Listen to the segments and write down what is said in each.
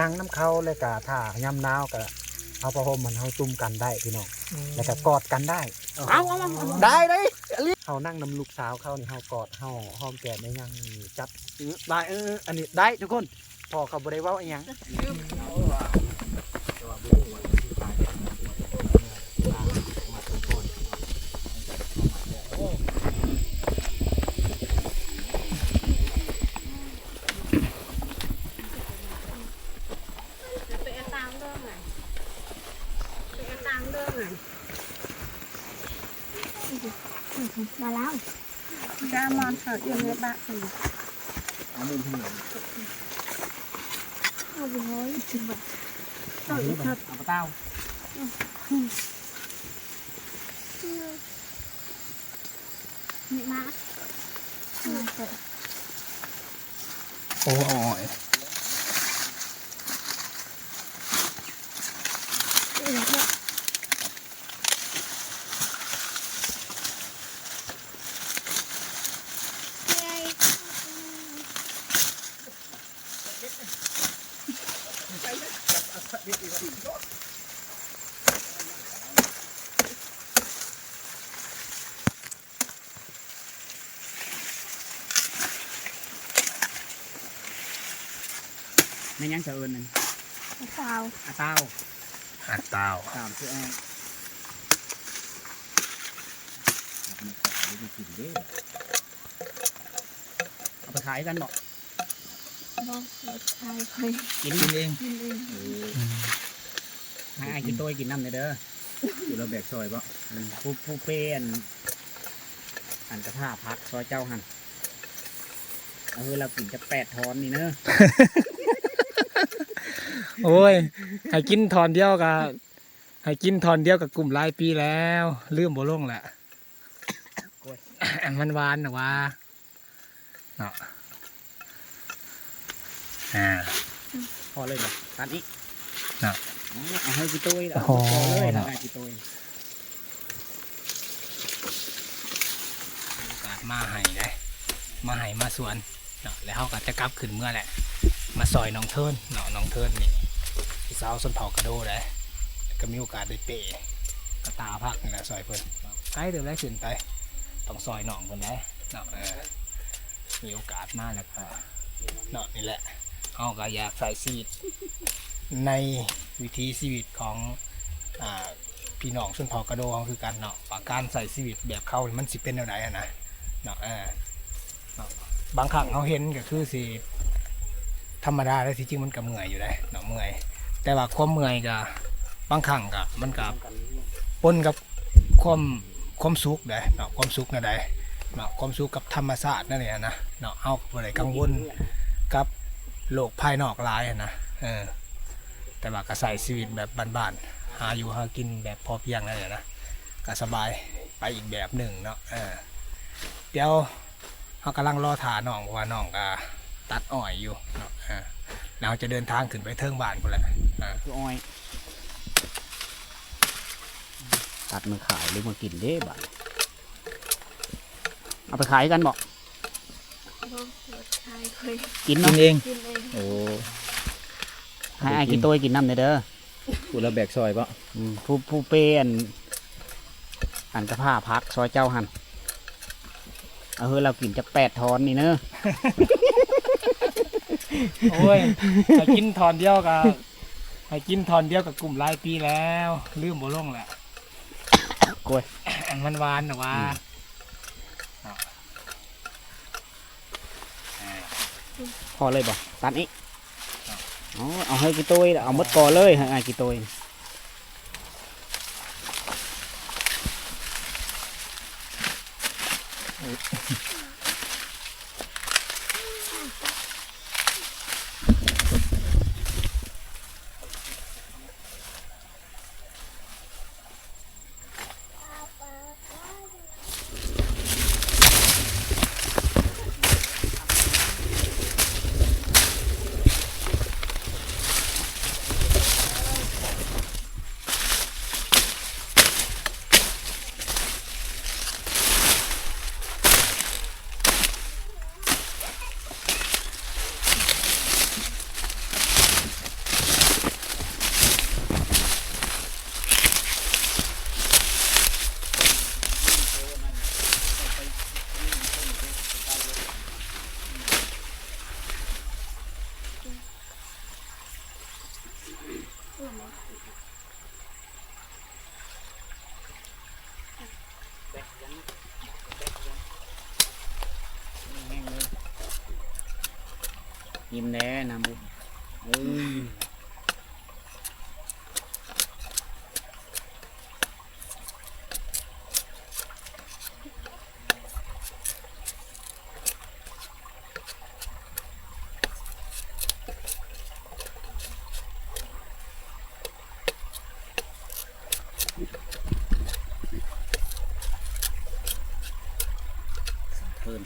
นั่งน้ำเขาเลยกะถ้ายำหนาวกะเอาผ้าห่มมันเฮาจุ่มกันได้พี่น้องแล้วก็กอดกันได้เอาเอาเอาได้เลยเฮานั่งนำลูกสาวเขานี่เฮากอดเฮาหอมแก้มได้ยังจับได้เอออันนี้ได้ทุกคนพ่อเขาบ่ได้เว้าอีหยัง ไปเอาตามเรื่องไงไปเอาตามเรื่องไงมา แล้วจ้ามอนเขาเอียงเลยบ้าไปเอาไปเลยถึงแบบต่ออีกครับเอาปลาเต้านี่มามาเถอะโอ้ย เอียงเถอะเย้ ไม่ยังจะเอิญหนึ่งสาวอาเต้าอัดตาวสามชื่อแองเอาไปขายกันบอกบอกเด็กชายเคยกินกินเองกินเองให้อายกินตัวกินน้ำเลยเด้ออยู่เราแบกซอยปะอืมผู้ผู้เป็นอันกระทาพักซอยเจ้าหันเออเรากินจะแปดทอนนี่เนอะโอ้ยให้กินทอนเดียวกับให้กินทอนเดียวกับกลุ่มหลายปีแล้วลืมบ่ลงแหละมันหวานนะว่าเนาะ อ่าพอเลยบอกตัดนี้น่ะอ๋อเอาให้กี่ตัวเอาโอ้โหพอเลยน่ะเอาให้กี่ตัวโอกาสมาให้ได้มาให้มาสวนเนาะแล้วเขาก็จะกลับขึ้นเมื่อแหละ มาซอยน้องเทินเนาะน้องเทินนี่พี่สาวส้นเผากระโดได้แล้วก็มีโอกาสได้เปะกระตาพักนี่แหละซอยเพิ่นเนาะไปเดี๋ยวได้ขึ้นไปต้องซอยหนองคนได้เนาะเออมีโอกาสมาแล้วก็เนาะนี่แหละ เขาก็อยากใส่ชีวิตในวิถีชีวิตของอ่าพี่น้องชนเผ่ากระโดเขาคือกันเนาะว่าการใส่ชีวิตแบบเขานี่มันสิเป็นแนวไหนอะนะเนาะเออเนาะบางครั้งเขาเห็นก็คือสิธรรมดาแล้วที่จริงมันก็เมื่อยอยู่ได้เนาะเมื่อย แต่ว่าความเมื่อยก็บางครั้งก็มันก็ปนกับความความสุขได้เนาะความสุขนั่นได้เนาะความสุขกับธรรมชาตินั่นเนี่ยนะเนาะเฮาก็บ่ได้กังวลกับ โลกภายนอกหลายอะนะเออแต่ว่าก็ใส่ชีวิตแบบบ้านๆหาอยู่หากินแบบพอเพียงนั่นแหละนะก็สบายไปอีกแบบหนึ่งเนาะเออเดี๋ยวเฮากำลังรอถาน้องเพราะว่าน้องก็ตัดอ้อยอยู่เนาะเออแล้วเราจะเดินทางขึ้นไปเทิงบ้านพุ่นแหละอ่าคืออ้อย ตัดมือขายหรือมากินเด้บ่ะเอาไปขายกันบอกบอกเด็ก ชายเคยกินกิเนาะนเอง กินเองโอ้ให้อายกินตัวกินน้ำเลยเด้ออยู่เราแบกซอยปะอืมผู้ผู้เป็นอันกระผ้าพักซอยเจ้าหันเออเรากินจะแปดทอนนี่เนอะโอ้ยให้กินทอนเดียวกับให้กินทอนเดียวกับกลุ่มหลายปีแล้ว ลืมบ่ลงแหละ กล้วยมันหวานนะว่า พอเลยบ่ตัดนี้อ๋อเอาให้กี่ตัวเอาหมดก่อเลยให้กี่ตัว ยิ้มแน่นะบุเอ้ยเพิ่น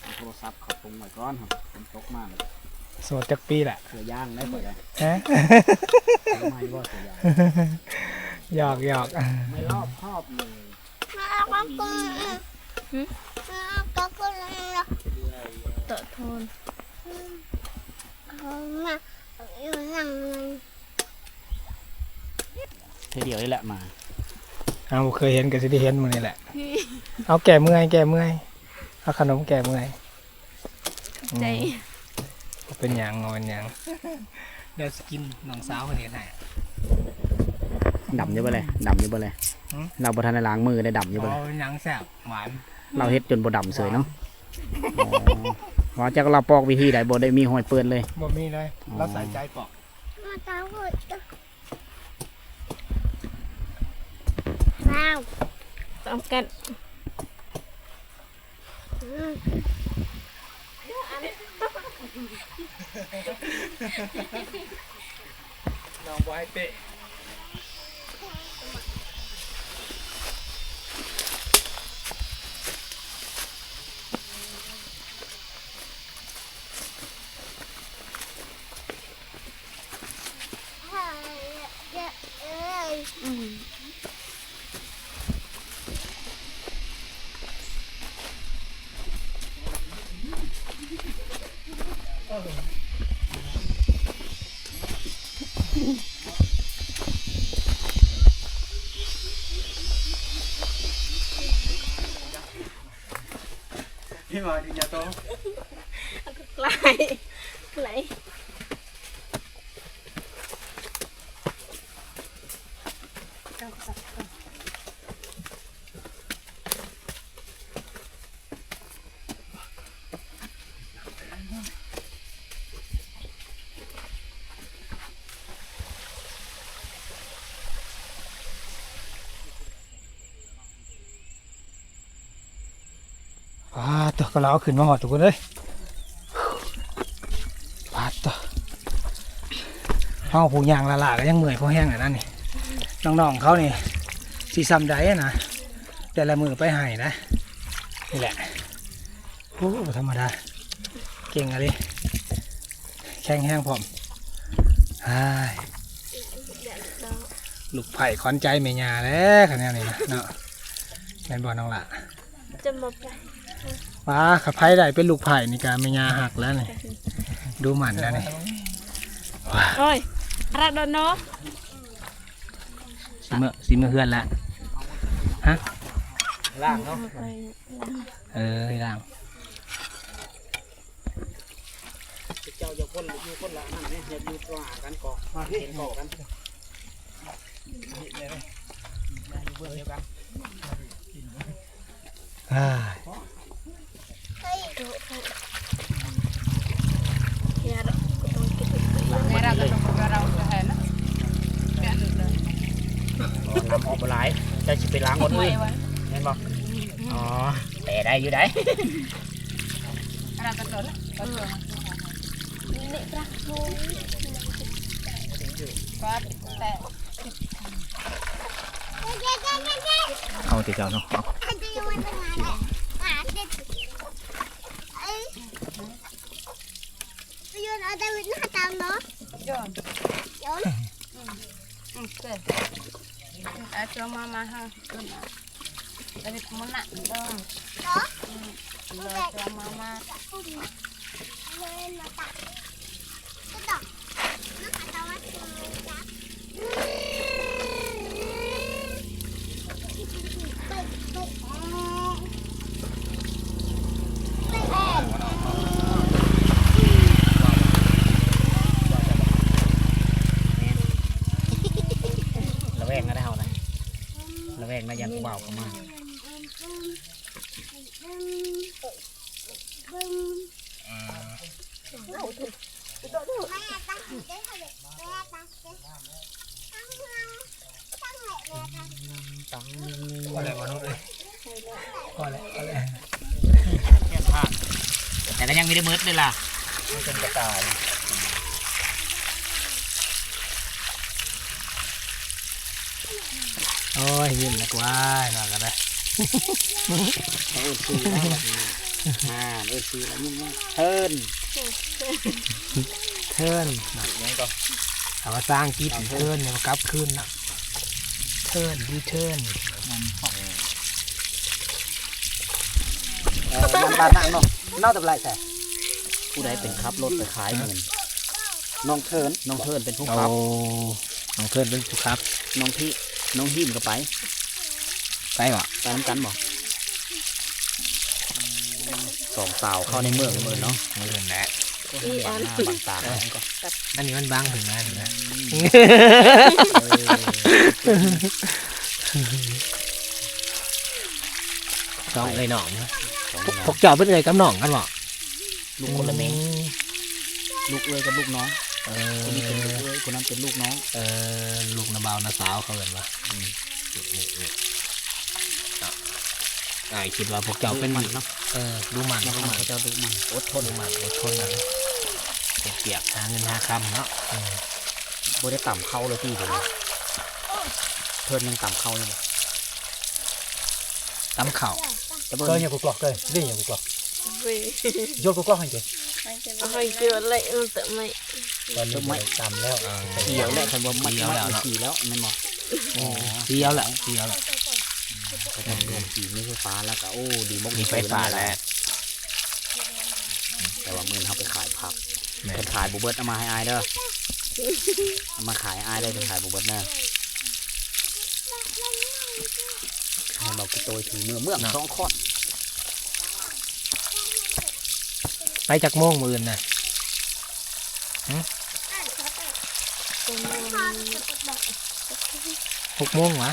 เอาโทร ศัพท์เขับตรงไว้ก่อนครับฝนตกมากเลยโสดจักปีแหละเสือย่างได้ก่อนเลยฮะทำไมว่าเสือย่างหยอกหยอกไม่รอบครอบเลยก็ก็ก็ก็เลยต่อทนเขามาอยู่หลังเธอเดียวนี่แหละมาเอาเคยเห็นก็สิได้เห็นมื้อนี่แหละ เอาแก่เมื่อยแก่เมื่อยเอาขนมแก่เมื่อย ใจบ่เป็นหยังบ่เป็นหยังเดี๋ยวสกินน้องสาวคนนี้ให้ดำอยู่บ่เลยดำอยู่บ่เลยหืมเราบ่ทันได้ล้างมือได้ดำอยู่บ่บ่เลยเป็นหยังแซ่บหวานเราเฮ็ดจนบ่ดำเสยเนาะอ๋อว่าจากเราปอกวิธีใดบ่ได้มีหอยเปื้อนเลยบ่มีเลยเราใส่ใจปอกมาตาหัวว้าวต้องกัน น้องบ่ให้เป๊ะ พี่มาดิยาโตไหลไหลอ่าตัวก็เราเอาขึ้นมาหอดทุกคนเลยปาดตัวห้องผูยางละลาก็ยังเหมื่อยเพราะแห้งอะนั่นนี่น้องๆเขานี่สีซ้ำใดอะนะแต่ละมือไปให้นะนี่แหละโอ้ธรรมดา เก่งอะไรแข็งแห้งพร้อมอ้ลูกไผ่ขอนใจเมียาแล้วคะแนนนี่นะเนาะแม่นบอน้องละจะมาไป ว้าขับไผ่ได้เป็นลูกไผ่นี่กาเมียาหักแล้วนี่ดูหมันแล้วนี่ว้าโอ้ยรักโดนเนาะสีเมื่อสีเมื่อเฮือนละฮะล่างเนาะเออล่างเจ้าจะคนอยู่คนละนั่นเนี่ยอย่าอยู่ตัวหากันก่อมาเห็นก่อกันอ้ายอย่าดอกต้องกิน ไม่รักกันต้องเราจะเห็นนะน้ำออกบ่หลายจะสิไปล้างหมดเลยเห็นบ่อ๋อแต่ได้อยู่ได้นี่ปลาทูเอาแต่เจ้าเนาะเอา จะยังไม่ทำงานเลยอะเด็ดเอ้ยไปโยนเอาแต่วินหน้าตามเนาะโยนโยน cho mama ha Dari kemenak dong เนาะ Lo cho mama โยนมาตักก็ดอกน้ำตาวัดจ้ะ วงก็ได้เฮานะระแวงนะยันกูเบาเข้ามา แม่ตั้งใจเขาเลยแม่ตั้งใจตั้งเมืองตั้งเลยแม่ตั้ง ตัง ก็เลยมาโน่นเลยก็เลยก็เลย แค่ผ่านแต่ก็ยังไม่ได้มืดเลยล่ะ มันเป็นกระ ต่าย โอ้ยยิ้มนะกว่าน่ากันเลยเออซื้อแล้วแบบนี้อ่าเออซื้อแล้วยิ่งว่าเทิร์นเทิร์นถามว่าสร้างกีดเทิร์นเนี่ยมันกลับคืนนะเทิร์นดูเทิร์นเออมันบานนั่งเนาะเน่าแต่ไรแท้ ผู้ใดเป็นขับรถไปขายเงินน้องเทินน้องเทิร์นเป็นผู้โอ้ขับน้องเทิร์นเป็นสุครับ น้องที่น้องหิมก็ไป ไปวะไปน้ำกันบอกสองสาวเข้าในเมืองเมืองเนาะไม่เห็นแหละบางหน้าบางตากันก็อันนี้มันบางถึงนะถึงนะสองเลยหนองพวกเจอบเป็นเลยกับหนองกันหรอ ลูกคนละเมงลูกเอ้ยกับลูกน้องเอคนนี้เป็นลูกอเอ้ยคนนั้นเป็นลูกน้องเออลูกนาบาวนาสาวเขาเห็นปะอืมนี่นี่อ่าคิดว่าพวกเจ้าเป็นมันเนาะเออดูมันน้ดูองมันเขาจะดูมันอดทนมันอดทนมันเกียกหาเงินหาคำเนาะเออบ่ได้ต่ำเข้าเลยพี่ผมเทิร์นยังต่ำเข้าอยู่บ่ตำเข่าแต่เบิ่ง cơ nhà cục lọc cơ gì nhà cục lọc vì vô cục lọc hành chị hơi chưa lại nó tự mày còn Tôi mình mày- phải tầm leo เขียวแล้วคันว่ามันเขียวแล้วมันเนาะขี่แล้วมันบอกอ๋อเสียวแหละเสียวแหละก็จะรวมขี่ไม่ไฟฟ้าแล้วก็โอ้ดีมกมีไฟฟ้าแล้วแต่ว่ามือเขาไปขายผักแม่เป็นขายบุเบิร์ตเอามาให้อายเด้อเอามาขายอายได้เป็นขายบุเบิร์ตเด้อให้บอกกิโตยถือเมื่อเมื่อสองข้อน ไปจากโมงมืออื่นนะหกโมงวะ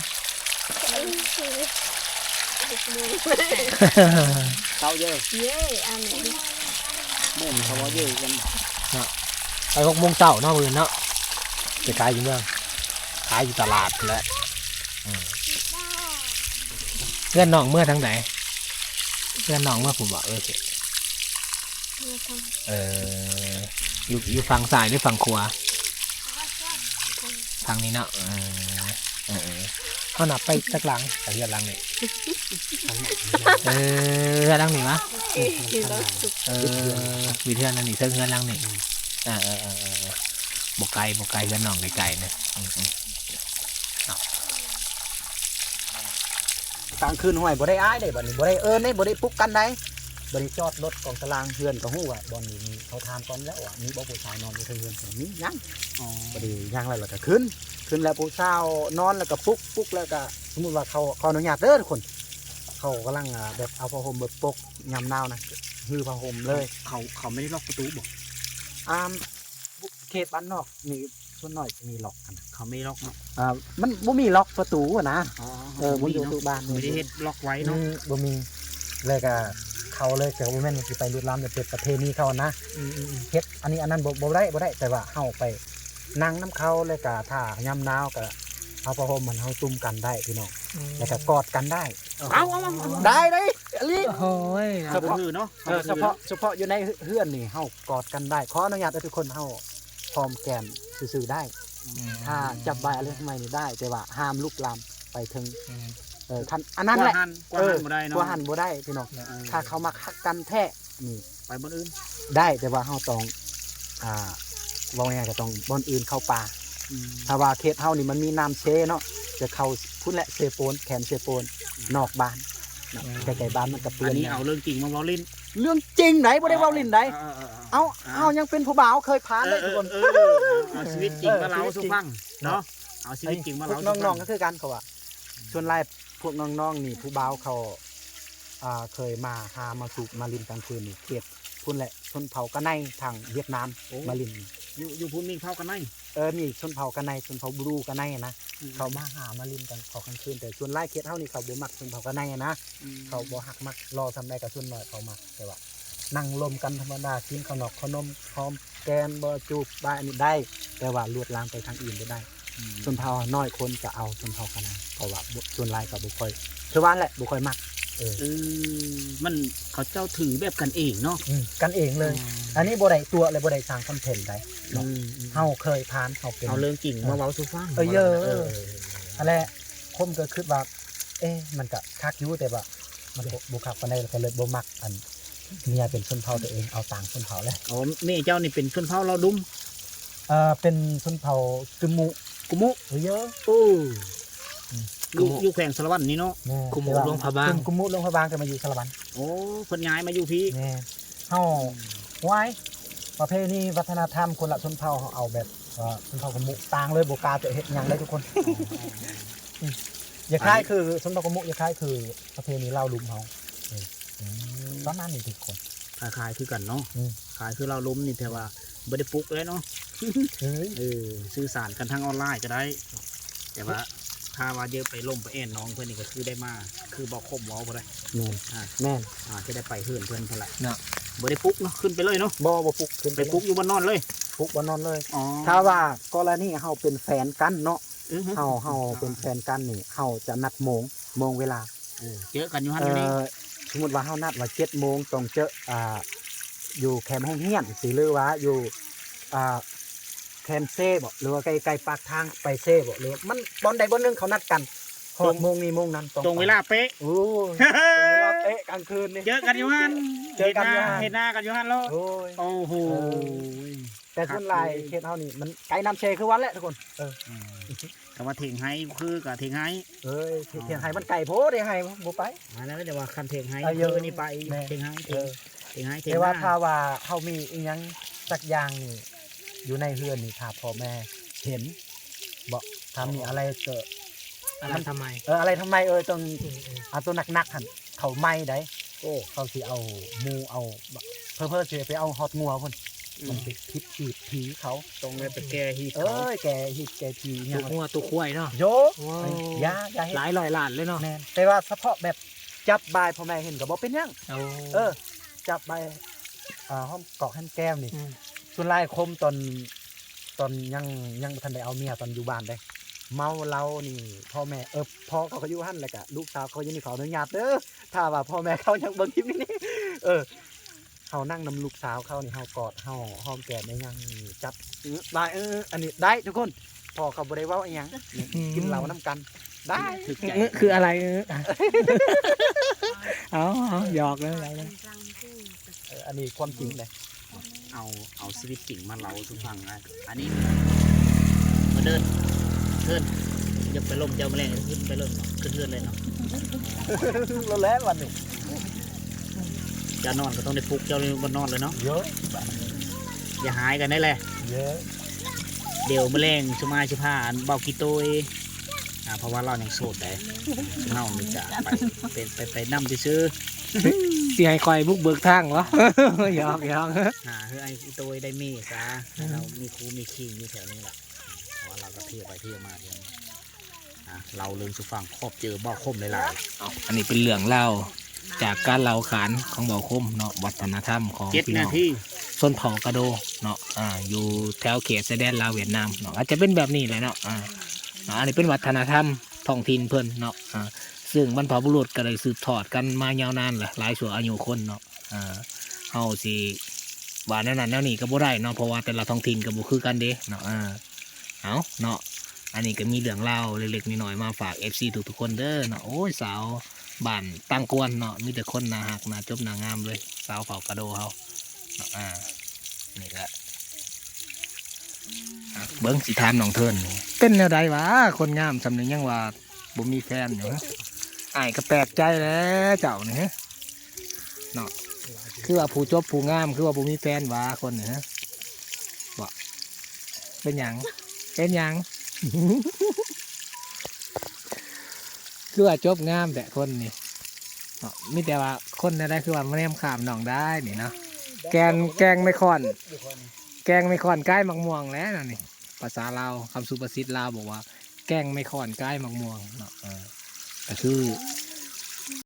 เขาเยอะ dễ ăn này đi มุ่งเขาว่าเยอะกันไปหกโมงเช้าเนาะมืออื่นเนาะจะขายอยู่เมืองขายอยู่ตลาดแหละอืมเพื่อนน้องเมื่อทางไหนเพื่อนน้องเมื่อผมบอกเออสิ เอออยู่อยู่ฝั่งซ้ายหรือฝั่งขวาทางนี้เนาะเออเออเออเขานับไปจากหลังไปเรือนหลังนี่เออเรือนหลังนี่มะ thì nó sụp เออวิเทือนนั่นนี่เทิงเรือนหลังนี่เออเออเออเออเออบกไก่บกไก่เรือนน้องไก่ๆเนี่ยอืมอืมกลางคืนห้อยบ่ได้อ้ายได้บัดนี้บ่ได้เอิ้นได้บ่ได้ปลุกกันได้ บ่ได้จอดรถกองตารางเฮือนก็ฮู้ว่าบ่อนนี้มีเขาทานก่อนแล้วว่ามีบ่ผู้ชายนอนอยู่เทิงเฮือนก็มียังอ๋อบ่ได้ยังแล้วแล้วก็ขึ้น ขึ้นแล้วผู้สาวนอนแล้วก็ปลุกปลุกแล้วก็สมมุติว่าเขาขออนุญาตเด้อทุกคน เขากำลังอ่าแบบเอาผ้าห่มเบิดปกยามหนาวนะฮือผ้าห่มเลยเขาเขาไม่ได้ล็อกประตูบอกอ่าเขตบ้านนอกนี่ส่วนน้อยจะมีล็อกกันนะเขาไม่ล็อกเนาะอ่ามันบ่มีล็อกประตูอะนะอ๋อเออมันอยู่ตู้บ้านไม่ได้เฮ็ดล็อกไว้อืเนาะมบ่มีเลยก็ เขาเลยก็บ่แม่นสิไปลุกล้ำจะเป็นประเพณีเขานะเฮ็ดอันนี้อันนั้นบ่บ่ได้บ่ได้แต่ว่าเฮาไปนั่งน้ำเขาเลยก็ถ้ายามหนาวก็เอาผ้าห่มมันเฮาตุ้มกันได้พี่น้องแล้วก็กอดกันได้เอาเอาเอาได้เลยอลิโอ้ยเฉพาะคือเนาะเออเฉพาะเฉพาะอยู่ในเฮือนนี่เฮากอดกันได้ขออนุญาตให้ทุกคนเฮาพร้อมแก้มซื่อๆได้ ถ้าจับใบอะไรทำไมนี่ได้ แต่ว่าห้ามลุกลามไปถึง เออคันอันนั้นแหละกว่าหันบ่ได้เนาะตัวหันบ่ได้พี่น้องเออถ้าเขามาคักกันแท้นี่ไปบนอื่น ได้แต่ว่าเฮาต้องอ่าว่าไงายๆก็ต้องบอนอื่นเข้าป่าอืมถ้าว่าเขตเฮานี่มันมีน้ำเชเนาะจะเข้าพุ่นแหละเซโปนแขนเซโปนนอกบ้านเนาะใกล้ๆบ้านมันก็เปื้อัอนนนี้เอาเรื่องจริงมาเว้าเล่นเรื่องจริงไหนบ่ได้เว้าลิ้นไหนเออเออเอาเอายังเป็นผู้บ่าวเคยผ่านเอเลอยเอทุกอคนเออเอาชีวิตจริงมาเล่าสู่ฟังเนาะเอาชีวิตจริงมาพวเล่ากสู่น้ฟัองๆก็คือกันเขาว่าส่วนไล่ พวกน้องๆนี่ผู้บ่าวเขาอ่าเคยมาหามาสูบมาลินกลางคืนนี่เขตพุ่นแหละชนเผ่ากะในทางเวียดนามมาลินอยู่อยู่พุ่นมีเผากันไหนเออนี่ชนเผ่ากันในชนเผ่าบรูกันในนะเขามาหามาลินกันขอกลางคืนแต่ชวนไล่เคียดเท่านี่เขาบ่มักชนเผ่ากันในนะเขาบ่หักมักรอทำได้กับชนหน่อยเขามาแต่ว่านั่งลมกันธรรมดากินขนมขนมหอมแกนบ่จูบได้อันนี้ได้ แต่ว่าลวดลามไปทางอื่นบ่ได้ ชนเผ่าน้อยคนจะเอาชนเผ่ากันในเพราะว่าบ่ชนไล่กับบุค่อยคือว่าแหละบุค่อยมักเออเออมันเขาเจ้าถือแบบกันเองเนาะอืมกันเองเลย อันนี้บ่ได้ตัวเลยบ่ได้สร้างคอนเทนต์ได้อืมเฮาเคยผ่านเฮาเป็นเอาเรื่องจริงมาเว้าสู่ฟังเออเยอะเอออะไรคมก็คิดว่า เอ๊ะมันก็คักอยู่แต่ว่ามันบ่บ่คักปานใดแล้วก็เลยบ่มักอันเมียเป็นชนเผ่าตัวเองเอาต่างชนเผ่าแล้วอ๋อแม่เจ้านี่เป็นชนเผ่าเราดุมเอ่อเป็นชนเผ่ากึมมุ กุมุเออเยอะโอ้อืมอยู่อยู่แขวงสารวัตรนี่เนาะแม่กุมมุหลวงพระบางกึมกุมมุหลวงพระบางก็มาอยู่สารวันโอ้เพิ่นย้ายมาอยู่พี่แม่เฮาไว้ประเพณีวัฒนธรรมคนละชนเผ่าเฮาเอาแบบเอ่อชนเผ่ากึมมุต่างเลยบ่กล้าจะเฮ็ดหยังเลยทุกคนอย่าคล้ายคือชนเผ่ากึมมุอย่าคล้ายคือประเพณีเล่าลุมเฮาเออประมาณนี้ทุกคนคล้ายๆคือกันเนาะอืมคล้ายคือเราล้มนี่แต่ว่า บ่ได้ปลุกเลยเนาะเฮ้ยเออสื่อสารกันทางออนไลน์ก็ได้ แต่ว่าถ้าว่าเยอะไปล่มไปแอนน้องเพื่อนนี่ก็คือได้มาคือบอกคมเว้าบ่ได้แม่นอ่าแม่นอ่าจะได้ไปเฮือนเพื่อนเท่าไหร่เนาะบ่ได้ปลุกเนาะขึ้นไปเลยเนาะบ่บ่ปลุกขึ้นไปปลุกอยู่บนนอนเลยปลุกบ่นอนเลยอ๋อถ้าว่ากรณีเฮาเป็นแฟนกันเนาะอือฮึเฮาเฮาเป็นแฟนกันนี่เฮาจะนัดโมงโมงเวลาเออเจอกันอยู่หันเอ่อยู่นี่อสมมุติว่าเฮานัดว่า7โมงต้องเจออ่าอยู่แคมป์ห้องเฮียนสิหรือว่าอยู่ อ่าแคมป์เซ่บ่หรือว่าใกล้ๆปากทางไปเซ่บ่หรือว่ามันตอนใดบ่หนึงเขานัดกันฮอดโมงนี้โมงนั้นตรงเวลาเป๊ะโอ้ยตรงเวลาเป๊ะกลางคืนนี่ เจอกันอยู่หันเจอกันอยู่หันเห็นหน้ากันอยู่หันแล้วโอ้ย โอ้โหแต่ส่วนหลายเขตเฮานี่มันไกลน้ำเชคือวันแหละทุกคนเออแต่ว่าเทงไห้คือกับเทงไห้ เอ้ยเทียงไห้มันไก่โพดเทียงไห้บ่ไปมาแล้วแต่ว่าคันเทงไห้เอาเยอะคือนี่ไปแม่เทงไห้เทเองอเทงไห้เทงแต่ว่าหถ้าน้าว่าเฮามีอีหยังสักอย่างนี่ อยู่ในเฮือนนี่ถ้าพ่อแม่เห็นบอกถ้ามีอะไรเกิดอะไรทำไมเอออะไรทำไมเออต้องเอาตัวหนักๆหั่นเขาไหม้ได้โอ้เขาสิเอาหมูเอาเพิ่นเพิ่นสิไปเอาฮอดงัวพุ่นมันไปคิดขีดผีเขาตรงเลยไปแก้ฮีเอ้ยแกฮิตแกผีเนี่ตัวยงัวตัวควายเนาะโยว้าวอย่าอย่าเฮ็ดหลายร้อยล้านเลยเนาะแม่นแต่ว่าเฉพาะแบบจับบายพ่อแม่เห็นก็บ่เป็นหยังเอาเออ จับใบอ่าห้องเกาะแฮนแก้มนี่อืม ส่วนลายคมตอนตอนยังยังบ่ทันได้เอาเมียตอนอยู่บ้านได้เมาเหล้านี่ พ่อแม่เออพ่อเขาก็อยู่หั่นแหละกะลูกสาวเขายังนี่ขออนุญาตเด้อถ้าว่าพ่อแม่เขายังเบิ่งคลิปนี้เออเขานั่งนำลูกสาวเขานี่เฮากอดเฮาหอมแก้มได้ยังจับอื้อได้เอออันนี้ได้ทุกคนพ่อเขาบ่ได้เว้าอีหยังนี่กินเหล้านํกัน ได้ถึกใจคืออะไรเออเอาเอาหยอกเลยหยอกเลย เอออันนี้ความจริงเลย เอาเอาชีวิตจริงมาเล่าสู่ฟังนะอันนี้มาเดินเทินอย่าไปล่มเจ้าแมลงขึ้นไปเริ่มขึ้นเทือนเลยเนาะเราแล้ววันนี้จะนอนก็ต้องได้ปลุกเจ้าเลยบนนอนเลยเนาะเยอะอย่าหายกันได้แหละเยอะเดี๋ยวแมลงชุมาชิพาอันเบากีโตยอ่าเพราะว่าเรายังโสดแต่เฮานี่จะไปเป็นไปไปนำซื้อ สิให้คอยบุกเบิกทางเหรอ หยอกหยอกๆหาเฮ้ยไอ้อีโตยได้มีซะให้เรามีครูมีคิงอยู่แถวนี้แหละเพราะว่าเราก็เที่ยวไปเที่ยวมาเที่ยวมาอะเราเรื่องสุฟังครอบเจอเบ้าคมหลายอันนี้เป็นเรื่องเล่าจากการเล่าขานของเบาคมเนาะวัฒนธรรมของๆเจ็ดพี่นาน้อง ทีส้นเผากระโดเนาะ อ่า อยู่แถวเขตชายแดนลาวเวียดนามเนาะอาจจะเป็นแบบนี้เลยเนาะ อ่าเนาะอันนี้เป็นวัฒนธรรมท้องถิ่นเพิ่นเนาะ อ่า ซึ่งบรรพบุรุษก็ได้สืบทอดกันมายาวนานแหละหลายชั่วอายุคนเนาะอ่าเฮาสิว่าแนวนั้นแนวนี้ก็บ่ได้เนาะเพราะว่าแต่ละท้องถิ่นก็บ่คือกันเด้เนาะอ่าเอาเนาะอันนี้ก็มีเรื่องเล่าเล็กๆน้อยๆมาฝาก FC ทุกๆคนเด้อเนาะโอ้ยสาวบ้านตั้งกวนเนาะมีแต่คนน่าฮักน่าจบน่างามเลย สาวเผากระโดเฮาเนาะอ่านี่แหละเบิ้งสิทามน้องเทินเป็นแนวใดวะคนงามสำเนึกยังว่าบ่มีแฟนอยู่ฮะ ไอ้ก็แปลกใจแล้วเจ้านี่ฮะเนาะคือว่าผู้จบผู้งาม คือว่าบ่มีแฟนวะคนนี่ฮะบ่เป็นหยังเป็นหยังคือว่าจบงามแต่คนนี่เนาะมีแต่ว่าคนแนวใดคือว่ามาแนมขามหนองได้นี่เนาะแกงแกงไม่ค่อน แกงไม่ค่อนใกล้มักม่วงแล้วนี่ภาษาลาวคำสุภาษิตลาวบอกว่า แกงไม่ค่อนใกล้มักม่วงเนาะ เออก็คือ